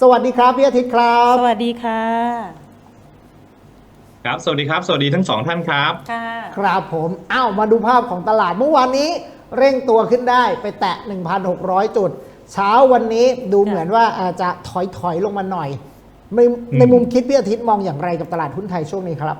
สวัสดีครับพี่อาทิตย์ครับ สวัสดีค่ะ ครับ สวัสดีครับ สวัสดีทั้งสองท่านครับ ค่ะ ครับผมอ้าวมาดูภาพของตลาดเมื่อวานนี้ เร่งตัวขึ้นได้ไปแตะ 1,600 จุด เช้าวันนี้ดูเหมือนว่าอาจจะถอยถอยลงมาหน่อย ในในมุมคิดพี่อาทิตย์มองอย่างไรกับตลาดหุ้นไทยช่วงนี้ครับ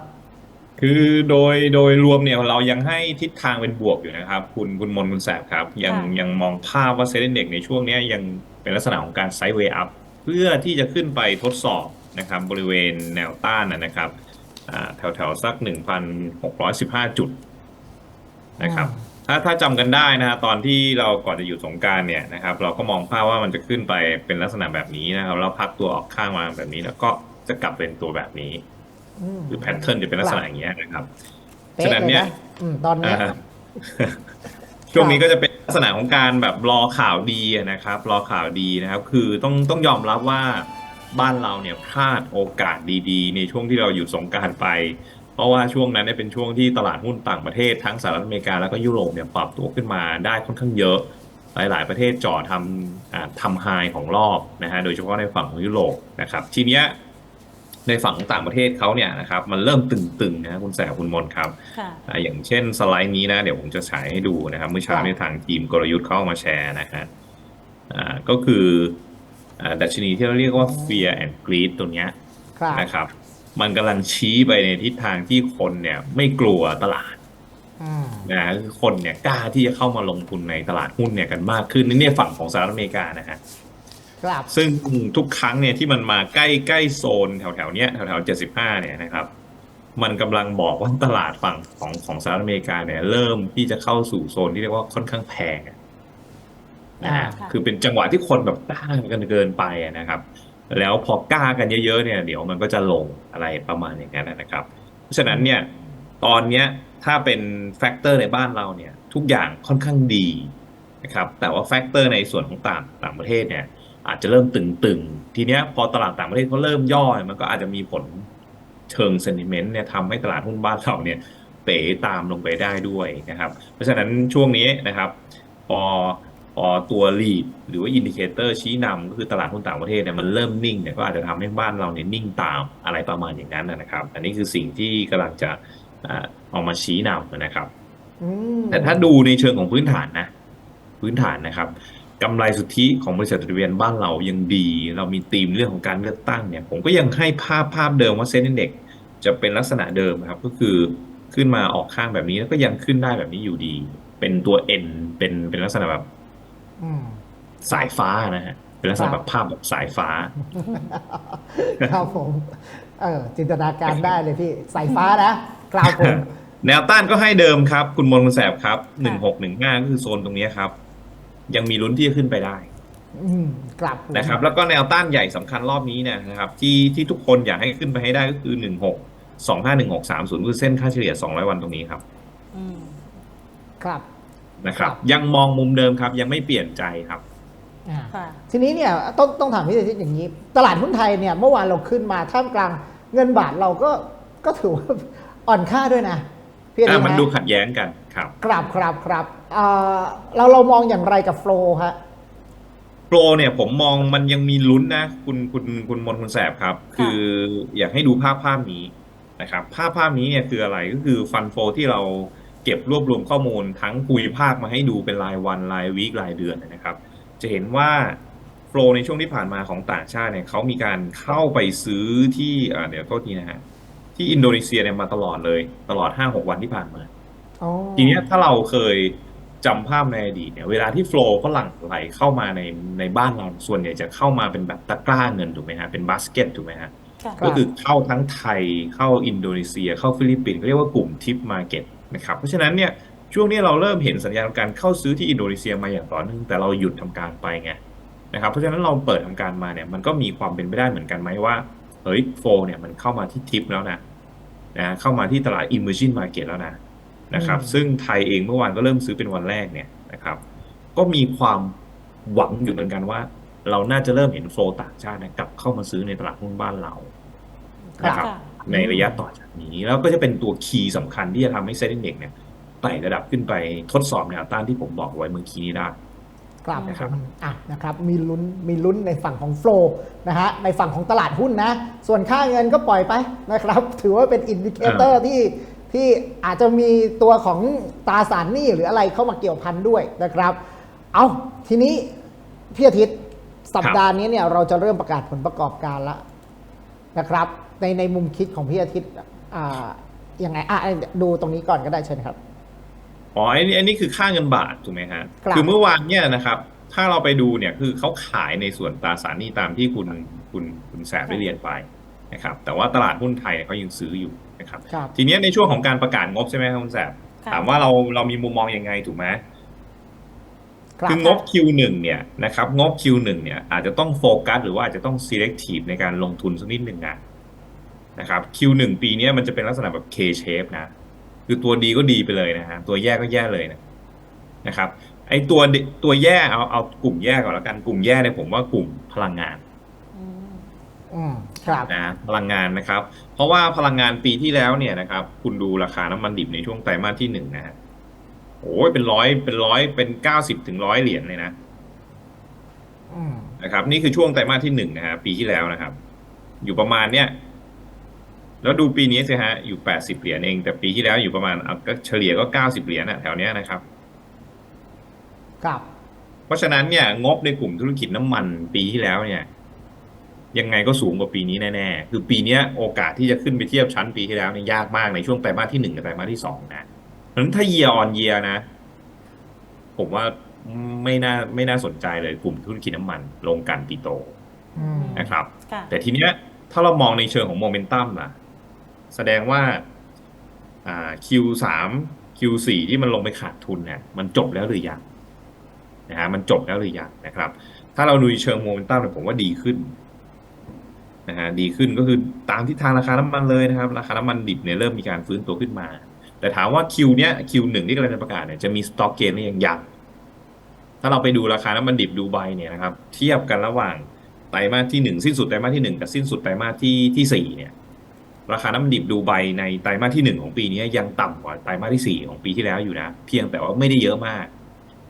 คือโดยโดยรวมเนี่ยเรายังให้ทิศทางเป็นบวกอยู่นะครับ คุณคุณมนต์คุณแสบครับ ยังค่ะยังมองภาพว่าเซ็นเด็กในช่วงเนี้ยยังเป็นลักษณะของการไซด์เวย์อัพ เพื่อที่จะขึ้นไปทดสอบนะครับบริเวณแนวต้านนะนะครับอ่าแถวแถวสัก 1,615 จุดนะครับถ้าถ้าจำกันได้นะฮะตอนที่เราก่อนจะอยู่สงกรารเนี่ยนะครับเราก็มองภาพว่ามันจะขึ้นไปเป็นลักษณะแบบนี้นะครับแล้วพักตัวออกข้างมาแบบนี้ แล้วก็จะกลับเป็นตัวแบบนี้มหรือแพทเทิร์นจะเป็นลักษณะอย่างเงี้ยนะครับเป๊ะฉะนั้นเลยเนี่ยนะอืมตอนเนี้ยอ่า ช่วงนี้ก็จะเป็นลักษณะของการแบบรอข่าวดีนะครับ รอข่าวดีนะครับ คือต้องต้องยอมรับว่าบ้านเราเนี่ยพลาดโอกาสดีๆ ในช่วงที่เราอยู่สงกรารไป เพราะว่าช่วงนั้นเนี่ยเป็นช่วงที่ตลาดหุ้นต่างประเทศทั้งสหรัฐอเมริกาแล้วก็ยุโรปเนี่ยปรับตัวขึ้นมาได้ค่อนข้างเยอะ หลายๆ ประเทศจ่อทำอทำไฮของรอบนะฮะโดยเฉพาะในฝั่งของยุโรปนะครับทีเนี้ย ในฝั่งของต่างประเทศเขาเนี่ยนะครับมันเริ่มตึงๆนะคุณแสบคุณมนครับค่ะอ่าอย่างเช่นสไลด์นี้นะเดี๋ยวผมจะฉายให้ดูนะครับเมื่อเช้าครับในทางทีมกลยุทธ์เขาเอามาแชร์นะฮะอ่าก็คืออ่าดัชนีที่เราเรียกว่า fear and greed ตัวเนี้ยครับนะครับ มันกำลังชี้ไปในทิศทางที่คนเนี่ยไม่กลัวตลาดอืมนะคือคนเนี่ยกล้าที่จะเข้ามาลงทุนในตลาดหุ้นเนี่ยกันมากขึ้นนี่เนี่ยฝั่งของสหรัฐอเมริกานะฮะ ครับ ซึ่งทุกครั้งเนี่ยที่มันมาใกล้ใกล้โซนแถวแถวๆเนี้ยแถวแถวเจ็ดสิบห้าเนี่ยนะครับมันกำลังบอกว่าตลาดฝั่งของของสหรัฐอเมริกาเนี่ย เริ่มที่จะเข้าสู่โซนที่เรียกว่าค่อนข้างแพงอะนะฮะอ่าคือเป็นจังหวะที่คนแบบกล้ากันเกินไปอะนะครับ แล้วพอกล้ากันเยอะๆเนี่ย เดี๋ยวมันก็จะลงอะไรประมาณอย่างนั้นนะครับ เพราะฉะนั้นเนี่ยตอนเนี้ยถ้าเป็นแฟกเตอร์ในบ้านเราเนี่ย ทุกอย่างค่อนข้างดีนะครับแต่ว่าแฟกเตอร์ในส่วนของต่างต่างประเทศเนี่ย อาจจะเริ่มตึงๆ ทีเนี้ยพอตลาดต่างประเทศเขาเริ่มย่อเนี่ยมันก็อาจจะมีผลเชิงเซนิเมนต์เนี่ยทำให้ตลาดหุ้นบ้านเราเนี่ยเป๋ตามลงไปได้ด้วยนะครับ เพราะฉะนั้นช่วงนี้นะครับ พอพอตัว lead หรือว่าอินดิเคเตอร์ชี้นำก็คือตลาดหุ้นต่างประเทศเนี่ยมันเริ่มนิ่งเนี่ยก็อาจจะทำให้บ้านเราเนี่ยนิ่งตามอะไรประมาณอย่างนั้นนะครับ อันนี้คือสิ่งที่กำลังจะอ่าเอามาชี้นำนะครับอืมแต่ถ้าดูในเชิงของพื้นฐานนะ พื้นฐานนะครับ กำไรสุทธิของบริษัทจดทะเบียนบ้านเรายังดี เรามีธีมเรื่องของการเลือกตั้งเนี่ย ผมก็ยังให้ภาพภาพเดิมว่าเซ็นเด็กจะเป็นลักษณะเดิมนะครับ ก็คือขึ้นมาออกข้างแบบนี้แล้วก็ยังขึ้นได้แบบนี้อยู่ดี เป็นตัว N เป็นเป็นลักษณะแบบอืมสายฟ้านะฮะเป็นลักษณะแบบภาพแบบสายฟ้า ครับผม เออจินตนาการได้เลยพี่สายฟ้านะครับผมแนวต้านก็ให้เดิมครับ คุณมนต์คุณแสบครับหนึ่งหกหนึ่งห้าก็คือโซนตรงนี้ครับ ยังมีลุ้นที่จะขึ้นไปได้อืมกลับผมนะครับ แล้วก็แนวต้านใหญ่สำคัญรอบนี้เนี่ยนะครับ ที่ที่ทุกคนอยากให้ขึ้นไปให้ได้ก็คือ1 6 2 5 1 6 3 0คือเส้นค่าเฉลี่ย200วันตรงนี้ครับอืมครับนะครับครับ ยังมองมุมเดิมครับ ยังไม่เปลี่ยนใจครับอ่าค่ะทีนี้เนี่ยต้องต้องถามพี่อาทิตย์อย่างนี้ ตลาดหุ้นไทยเนี่ยเมื่อวานเราขึ้นมาท่ามกลางเงินบาทเราก็ก็ถือว่าอ่อนค่าด้วยนะพี่อาทิตอะย์มันนะดูขัดแย้งกัน ครับครับครับครับเอ่อเราเรามองอย่างไรกับโฟล์ฮะโปรเนี่ยผมมองมันยังมีลุ้นนะ คุณคุณคุณมนต์คุณแสบครับ คืออยากให้ดูภาพภาพนี้นะครับ ภาพภาพนี้เนี่ยคืออะไรก็คือฟันโฟที่เราเก็บรวบรวมข้อมูลทั้งภูมิภาคมาให้ดูเป็นรายวันรายวีครายเดือนนะครับ จะเห็นว่าโฟลในช่วงที่ผ่านมาของต่างชาติเนี่ยเขามีการเข้าไปซื้อที่อ่าเดี๋ยวโทษทีนะฮะที่อินโดนีเซียเนี่ยมาตลอดเลย ตลอด 5-6 วันที่ผ่านมาอ๋อ ทีเนี้ยถ้าเราเคยจำภาพในอดีตเนี่ย เวลาที่โฟลว์ฝรั่งไหลเข้ามาในในบ้านเราส่วนใหญ่จะเข้ามาเป็นแบบตะกร้าเงินถูกไหมฮะเป็นบาสเกตถูกไหมฮะค่ะก็คือเข้าทั้งไทยเข้าอินโดนีเซีย เข้าฟิลิปปินส์เรียกว่ากลุ่มทิปมาเก็ตนะครับเพราะฉะนั้นเนี่ยช่วงนี้เราเริ่มเห็นสัญญาณการเข้าซื้อที่อินโดนีเซียมาอย่างต่อเนื่องแต่เราหยุดทำการไปไงนะครับเพราะฉะนั้นเราเปิดทำการมาเนี่ยมันก็มีความเป็นไปได้เหมือนกันไหมว่าเฮ้ยโฟลเนี่ยมันเข้ามาที่ทิปแล้วนะนะเข้ามาที่ตลาด emerging market แล้วนะ นะครับ ซึ่งไทยเองเมื่อวานก็เริ่มซื้อเป็นวันแรกเนี่ยนะครับ ก็มีความหวังอยู่เหมือนกันว่า เราน่าจะเริ่มเห็นโฟลว์ต่างชาติเนี่ยกลับเข้ามาซื้อในตลาดหุ้นบ้านเรานะครับค่ะในระยะต่อจากนี้ แล้วก็จะเป็นตัวคีย์สำคัญที่จะทำให้เซ็นดิ้งเด็กเนี่ยไต่ระดับขึ้นไปทดสอบแนวต้านที่ผมบอกไว้เมื่อกี้นี้ได้ครับนะผครับมอะนะครับมีลุ้นมีลุ้นในฝั่งของโฟลนะฮะในฝั่งของตลาดหุ้นนะ ส่วนค่าเงินก็ปล่อยไปนะครับ ถือว่าเป็นอินดิเคเตอร์ที่ ที่อาจจะมีตัวของตราสารหนี้หรืออะไรเข้ามาเกี่ยวพันด้วยนะครับ เอาทีนี้พี่อาทิตย์สัปดาห์นี้เนี่ยเราจะเริ่มประกาศผลประกอบการแล้วนะครับ ในในมุมคิดของพี่อาทิตย์อ่ายังไงอะดูตรงนี้ก่อนก็ได้เชิญครับอ๋ออันนี้อันนี้คือค่าเงินบาทถูกไหมฮะครับอเมื่อวานเนี่ยนะครับ ถ้าเราไปดูเนี่ยคือเขาขายในส่วนตราสารหนี้ตามที่คุณคุณคุณแสบได้เรียนไปนะครับ แต่ว่าตลาดหุ้นไทยเนี่ยเขายังซื้ออยู่ นะครับครับทีเนี้ยในช่วงของการประกาศงบใช่ไหมครับคุณแสบค่ะถามว่าเราเรามีมุมมองยังไงถูกไหมครับคืองบ Q1 เนี่ยนะครับงบ Q1 เนี่ยอาจจะต้องโฟกัสหรือว่าอาจจะต้อง selective ในการลงทุนสักนิดหนึ่งนะนะครับ Q1 ปีเนี้ยมันจะเป็นลักษณะแบบ K shape นะ คือตัวดีก็ดีไปเลยนะฮะตัวแย่ก็แย่เลยนะนะครับไอตัวดิตัวแย่เอาเอากลุ่มแย่ก่อนแล้วกันกลุ่มแย่เนี่ยผมว่ากลุ่มพลังงานอืมอืม ครับนะพลังงานนะครับ เพราะว่าพลังงานปีที่แล้วเนี่ยนะครับ คุณดูราคาน้ำมันดิบในช่วงไตรมาสที่หนึ่งนะฮะโอ้ยเป็นร้อยเป็นร้อยเป็นเก้าสิบถึงร้อยเหรียญเลยนะอืมนะครับ นี่คือช่วงไตรมาสที่หนึ่งนะฮะปีที่แล้วนะครับ อยู่ประมาณเนี้ยแล้วดูปีนี้สิฮะอยู่แปดสิบเหรียญเอง แต่ปีที่แล้วอยู่ประมาณเอาก็เฉลี่ยก็เก้าสิบเหรียญอะแถวเนี้ยนะครับครับ เพราะฉะนั้นเนี่ยงบในกลุ่มธุรกิจน้ำมันปีที่แล้วเนี่ย ยังไงก็สูงกว่าปีนี้แน่ๆ คือปีเนี้ยโอกาสที่จะขึ้นไปเทียบชั้นปีที่แล้วเนี่ยยากมากในช่วงไตรมาสที่หนึ่งกับไตรมาสที่สองนะเพราะฉะนั้นถ้า year on year นะ ผมว่าไม่น่าไม่น่าสนใจเลยกลุ่มธุรกิจน้ำมันลงกันปีโตอืมนะครับค่ะแต่ทีเนี้ยถ้าเรามองในเชิงของโมเมนตัมล่ะ แสดงว่าอ่า Q3 Q4 ที่มันลงไปขาดทุนเนี่ยมันจบแล้วหรือยังนะฮะมันจบแล้วหรือยังนะครับ ถ้าเราดูในเชิงโมเมนตัมเนี่ยผมว่าดีขึ้น นะฮะดีขึ้นก็คือตามทิศทางราคาน้ำมันเลยนะครับ ราคาน้ำมันดิบเนี่ยเริ่มมีการฟื้นตัวขึ้นมา แต่ถามว่า Q เนี้ย Q1 ที่กำลังจะประกาศเนี่ยจะมีสต็อกเกนหรือยังยังถ้าเราไปดูราคาน้ำมันดิบดูไบเนี่ยนะครับเทียบกันระหว่างไตรมาสที่หนึ่งสิ้นสุดไตรมาสที่หนึ่งกับสิ้นสุดไตรมาสที่ที่สี่เนี่ยราคาน้ำมันดิบดูไบในไตรมาสที่หนึ่งของปีนี้ยังต่ำกว่าไตรมาสที่สี่ของปีที่แล้วอยู่นะ เพียงแต่ว่าไม่ได้เยอะมาก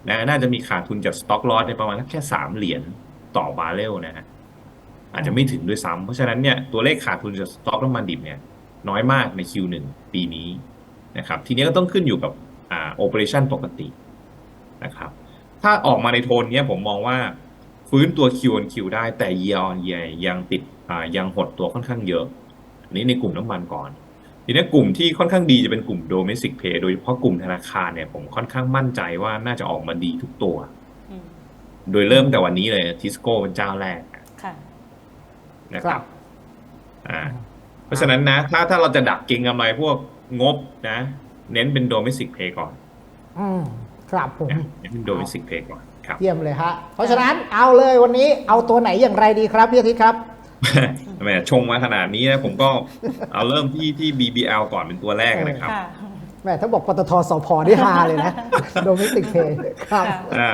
นะน่าจะมีขาดทุนจากสต็อกลอสในประมาณแค่สามเหรียญต่อบาร์เรลนะฮะ อาจจะไม่ถึงด้วยซ้ำเพราะฉะนั้นเนี่ยตัวเลขขาดทุนจากสต็อกน้ำมันดิบเนี่ยน้อยมากใน Q1 ปีนี้นะครับทีนี้ก็ต้องขึ้นอยู่กับอ่าโอเปอเรชันปกตินะครับถ้าออกมาในโทนเนี้ยผมมองว่าฟื้นตัว Q on Q ได้แต่ year on year ยังติดอ่ายังหดตัวค่อนข้างเยอะอันนี้ในกลุ่มน้ำมันก่อนทีนี้กลุ่มที่ค่อนข้างดีจะเป็นกลุ่ม domestic pay โดยเฉพาะกลุ่มธนาคารเนี่ยผมค่อนข้างมั่นใจว่าน่าจะออกมาดีทุกตัวอืมโดยเริ่มแต่วันนี้เลยทิสโก้เป็นเจ้าแรกค่ะ นะคครัรับบอ่าเพราะฉะนั้นนะ ถ้าถ้าเราจะดักเก็งกำไรพวกงบนะ เน้นเป็น domestic pay ก่อน อืมครับผมนะเน้นเป็น domestic pay ก่อนครับเยี่ยมเลยฮะ เพราะฉะนั้นเอาเลยวันนี้เอาตัวไหนอย่างไรดีครับพี่อาทิตย์ครับแหมชงมาขนาดนี้นะผมก็เอาเริ่มที่ที่ BBL ก่อนเป็นตัวแรกนะครับค่ะ แหมถ้าบอกปตทสพได้ฮาเลยนะโดมิติกเพย์ครับค่ะอ่า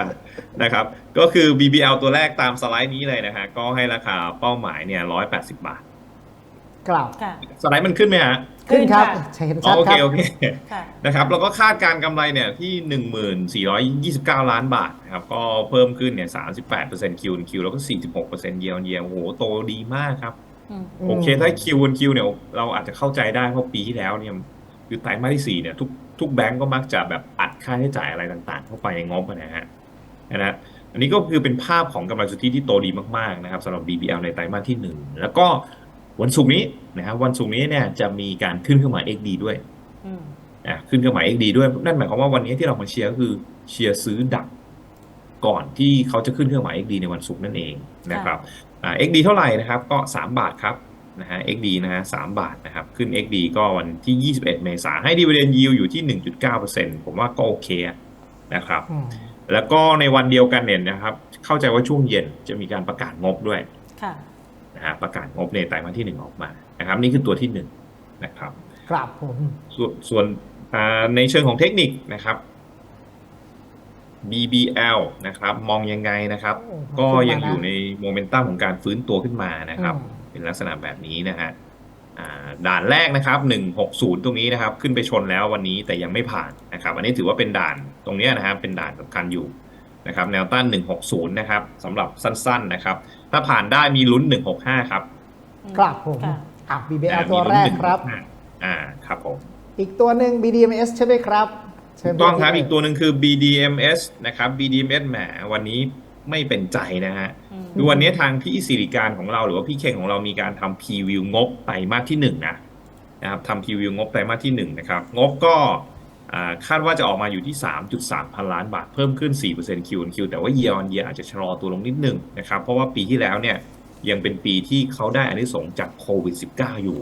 นะครับ ก็คือ BBL ตัวแรกตามสไลด์นี้เลยนะฮะก็ให้ราคาเป้าหมายเนี่ย180บาทกล่าวค่ะสไลด์มันขึ้นไหมฮะขึ้นครับขึ้นค่ะเห็นอ๋ชัอดโอคเครับโอเคค่ะนะครับแล้วก็คาดการณ์กำไรเนี่ยที่1429ล้านบาทนะครับก็เพิ่มขึ้นเนี่ย38% Q on Q แล้วก็46% year on year โอ้โหโตดีมากครับอืมอืมโอเคถ้า Q on Q เนี่ยเราอาจจะเข้าใจได้เพราะปีที่แล้วเนี่ย คือไตรมาสที่สี่เนี่ยทุกทุกแบงก์ก็มักจะแบบอัดค่าใช้จ่ายอะไรต่างๆ เข้าไปในงบอะนะฮะนะฮะอันนี้ก็คือเป็นภาพของกำไรสุทธิที่โตดีมากๆนะครับสำหรับ BBL ในไตรมาสที่หนึ่งแล้วก็วันศุกร์นี้นะครับวันศุกร์นี้เนี่ยจะมีการขึ้นเครื่องหมาย XD ด้วยอืมอะขึ้นเครื่องหมาย XD ด้วยนั่นหมายความว่าวันนี้ที่เรามาเชียร์ก็คือเชียร์ซื้อดักก่อนที่เขาจะขึ้นเครื่องหมาย XD ในวันศุกร์นั่นเองนะครับอ่า XD เท่าไหร่นะครับก็ 3 บาทครับ นะฮะ XD นะฮะ3บาทนะครับ ขึ้น XD ก็วันที่ 21 เมษายนให้ dividend yield อยู่ที่ 1.9%ผมว่าก็โอเคนะครับอืมแล้วก็ในวันเดียวกันเนี่ยนะครับ เข้าใจว่าช่วงเย็นจะมีการประกาศงบด้วยค่ะนะฮะประกาศงบในไตรมาสที่หนึ่งออกมานะครับ นี่คือตัวที่หนึ่งนะครับครับผมส่วนส่วนอ่าในเชิงของเทคนิคนะครับ BBL นะครับ มองยังไงนะครับโอ้ก็ขึ้นมายังอยู่นะในโมเมนตัมของการฟื้นตัวขึ้นมานะครับอืม เป็นลักษณะแบบนี้นะฮะอ่าด่านแรกนะครับ 160 ตรงนี้นะครับ ขึ้นไปชนแล้ววันนี้แต่ยังไม่ผ่านนะครับ อันนี้ถือว่าเป็นด่านตรงเนี้ยนะครับ เป็นด่านสำคัญอยู่นะครับ แนวต้าน 160 นะครับสำหรับสั้น ๆ นะครับ ถ้าผ่านได้มีลุ้น 165 ครับ ครับผมค่ะอะอ่า BBL มีตัวลุ้นแรกครับ165อ่า ครับผม อีกตัวหนึ่ง BDMs ใช่ไหมครับเชิถูญกต้องครับพี่อีกตัวหนึ่งคือ BDMs นะครับ BDMs แหม วันนี้ ไม่เป็นใจนะฮะอืมคือวันนี้ทางพี่สิริการของเราหรือว่าพี่เข่งของเรามีการทำพรีวิวงบไตรมาสที่หนึ่งนะนะครับทำพรีวิวงบไตรมาสที่หนึ่งนะครับ งบก็อ่าคาดว่าจะออกมาอยู่ที่ 3.3 พันล้านบาท เพิ่มขึ้น 4% Q on Q แต่ว่า year on year อาจจะชะลอตัวลงนิดหนึงนะครับ เพราะว่าปีที่แล้วเนี่ยยังเป็นปีที่เขาได้อานิสงส์จากโควิด -19 อยู่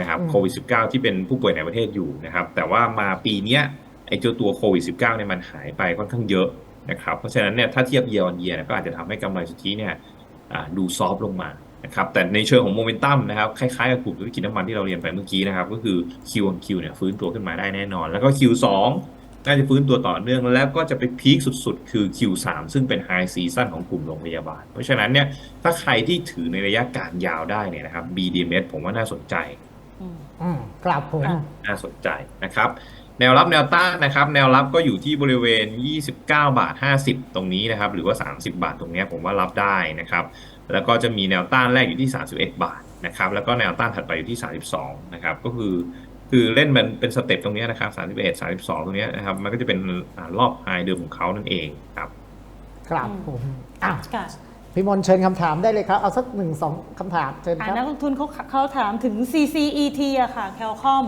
นะครับอืมโควิด -19 ที่เป็นผู้ป่วยในประเทศอยู่นะครับ แต่ว่ามาปีเนี้ยไอ้เจ้าตัวโควิด -19 เนี่ยมันหายไปค่อนข้างเยอะ นะครับเพราะฉะนั้นเนี่ยถ้าเทียบ year on year เนี่ยก็อาจจะทำให้กำไรสุทธิเนี่ยอ่าดูซอฟต์ลงมานะครับแต่ในเชิงของโมเมนตัมนะครับคล้ายๆกับกลุ่มธุรกิจน้ำมันที่เราเรียนไปเมื่อกี้นะครับก็คือ Q on Q เนี่ยฟื้นตัวขึ้นมาได้แน่นอน แล้วก็ Q2 น่าจะฟื้นตัวต่อเนื่องแล้วก็จะไปพีคสุดๆ คือ Q3 ซึ่งเป็นไฮซีซั่นของกลุ่มโรงพยาบาล เพราะฉะนั้นเนี่ยถ้าใครที่ถือในระยะการยาวได้เนี่ยนะครับ BDMs ผมว่าน่าสนใจอืมอืมครับผมค่ะน่าสนใจนะครับ แนวรับแนวต้านนะครับ แนวรับก็อยู่ที่บริเวณ 29 บาท 50 ตรงนี้นะครับ หรือว่า 30 บาทตรงเนี้ยผมว่ารับได้นะครับ แล้วก็จะมีแนวต้านแรกอยู่ที่ 31 บาทนะครับ แล้วก็แนวต้านถัดไปอยู่ที่ 32 นะครับ ก็คือคือเล่นมันเป็นสเต็ปตรงเนี้ยนะครับ 31 32 ตรงเนี้ยนะครับ มันก็จะเป็นอ่ารอบไฮเดิมของเขานั่นเองครับ ครับผมอะค่ะพี่มนต์เชิญคำถามได้เลยครับ เอาสักหนึ่งสองคำถามเชิญอ่าครับนักลงทุนเขาเขาถามถึง CCET อะค่ะแคลคอม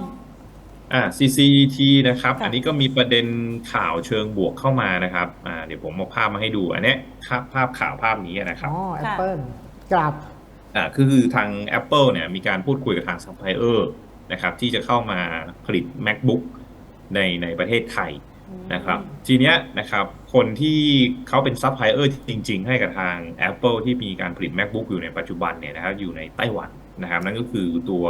อ่า CCET นะครับ ค่ะ อันนี้ก็มีประเด็นข่าวเชิงบวกเข้ามานะครับ อ่า เดี๋ยวผมเอาภาพมาให้ดู อันเนี้ยภาพภาพข่าวภาพนี้นะครับ อ๋อแอปเปิลกราบอ่าคือคือทาง Apple เนี่ยมีการพูดคุยกับทางซัพพลายเออร์นะครับที่จะเข้ามาผลิต MacBook ในในประเทศไทยนะครับทีเนี้ยนะครับคนที่เขาเป็นซัพพลายเออร์จริง ๆ ให้กับทาง Apple ที่มีการผลิต MacBook อยู่ในปัจจุบันเนี่ยนะครับอยู่ในไต้หวันนะครับนั่นก็คือตัว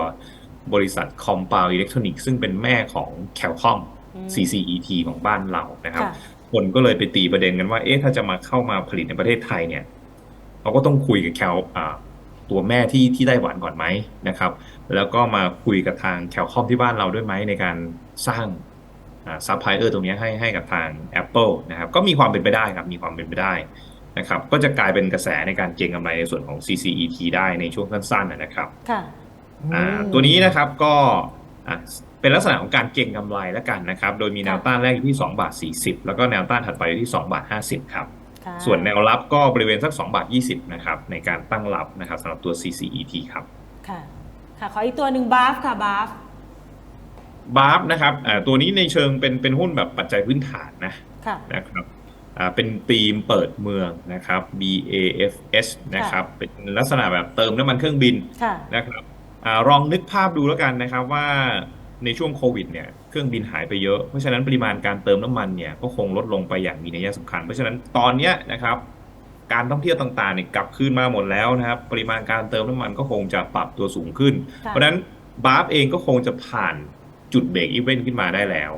บริษัท Compound Electronics ซึ่งเป็นแม่ของ Qualcomm อืม CCET ของบ้านเรานะครับค่ะคนก็เลยไปตีประเด็นกันว่า เอ๊ะถ้าจะมาเข้ามาผลิตในประเทศไทยเนี่ยเขาก็ต้องคุยกับแคลอ่าตัวแม่ที่ที่ไต้หวันก่อนไหมนะครับ แล้วก็มาคุยกับทางแคลคอมที่บ้านเราด้วยไหมในการสร้างซัพพลายเออร์ตรงเนี้ยให้ให้กับทาง Apple นะครับ ก็มีความเป็นไปได้ครับ มีความเป็นไปได้นะครับ ก็จะกลายเป็นกระแสในการเก็งกำไรในส่วนของ CCET ได้ในช่วงสั้นๆนะครับ ค่ะ อ่าตัวนี้นะครับก็อะเป็นลักษณะของการเก็งกำไรแล้วกันนะครับ โดยมีแนวต้านแรกอยู่ที่2บาท40 แล้วก็แนวต้านถัดไปอยู่ที่2บาท50 ครับค่ะส่วนแนวรับก็บริเวณสัก2บาท20 นะครับ ในการตั้งรับนะครับสำหรับตัว CCET ครับ ค่ะ ค่ะ ขออีกตัวหนึ่งบาฟค่ะบาฟบาร์ฟนะครับอ่าตัวนี้ในเชิงเป็นเป็นหุ้นแบบปัจจัยพื้นฐานนะค่ะนะครับอ่าเป็นธีมเปิดเมืองนะครับ BAFS นะครับ เป็นลักษณะแบบเติมน้ำมันเครื่องบินค่ะนะครับ อาลองนึกภาพดูแล้วกันนะครับว่าในช่วงโควิดเนี่ยเครื่องบินหายไปเยอะ เพราะฉะนั้นปริมาณการเติมน้ำมันเนี่ยก็คงลดลงไปอย่างมีนัยสำคัญ เพราะฉะนั้นตอนเนี้ยนะครับการท่องเที่ยวต่างๆเนี่ยกลับคืนมาหมดแล้วนะครับปริมาณการเติมน้ำมันก็คงจะปรับตัวสูงขึ้นค่ะเพราะฉะนั้นบาร์ฟเองก็คงจะผ่านจุดเบรกอีเวนต์ขึ้นมาได้แล้ว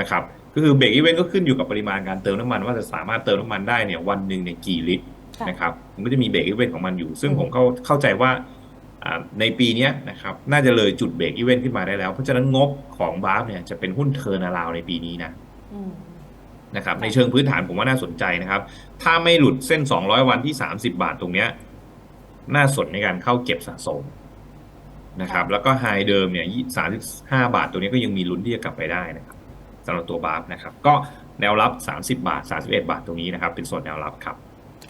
นะครับก็คือเบรกอีเวนต์ก็ขึ้นอยู่กับปริมาณการเติมน้ำมัน ว่าจะสามารถเติมน้ำมันได้เนี่ยวันหนึ่งเนี่ยกี่ลิตรค่ะนะครับมันก็จะมีเบรกอีเวนต์ของมันอยู่ ซึ่งอืมผมเข้าเข้าใจว่าอ่า ในปีเนี้ยนะครับน่าจะเลยจุดเบรกอีเวนต์ขึ้นมาได้แล้ว เพราะฉะนั้นงบของบาร์ฟเนี่ยจะเป็นหุ้นเทอร์นาราวในปีนี้นะอืมนะครับค่ะในเชิงพื้นฐานผมว่าน่าสนใจนะครับ ถ้าไม่หลุดเส้น 200 วันที่ 30 บาทตรงเนี้ยน่าสนในการเข้าเก็บสะสมนะครับ แล้วก็ไฮเดิมเนี่ย35บาท ตัวนี้ก็ยังมีลุ้นที่จะกลับไปได้นะครับสำหรับตัวบาร์ฟนะครับ ก็แนวรับ30บาท31บาทตรงนี้นะครับ เป็นส่วนแนวรับครับ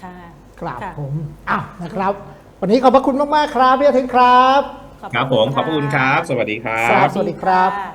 ค่ะครับค่ะผมอ้าวนะครับ วันนี้ขอบพระคุณมากๆครับพี่อาทิตย์ครับขอบครับผมขอบพระคุณครับ สวัสดีครัครับ บ สวัสดีครับค่ะ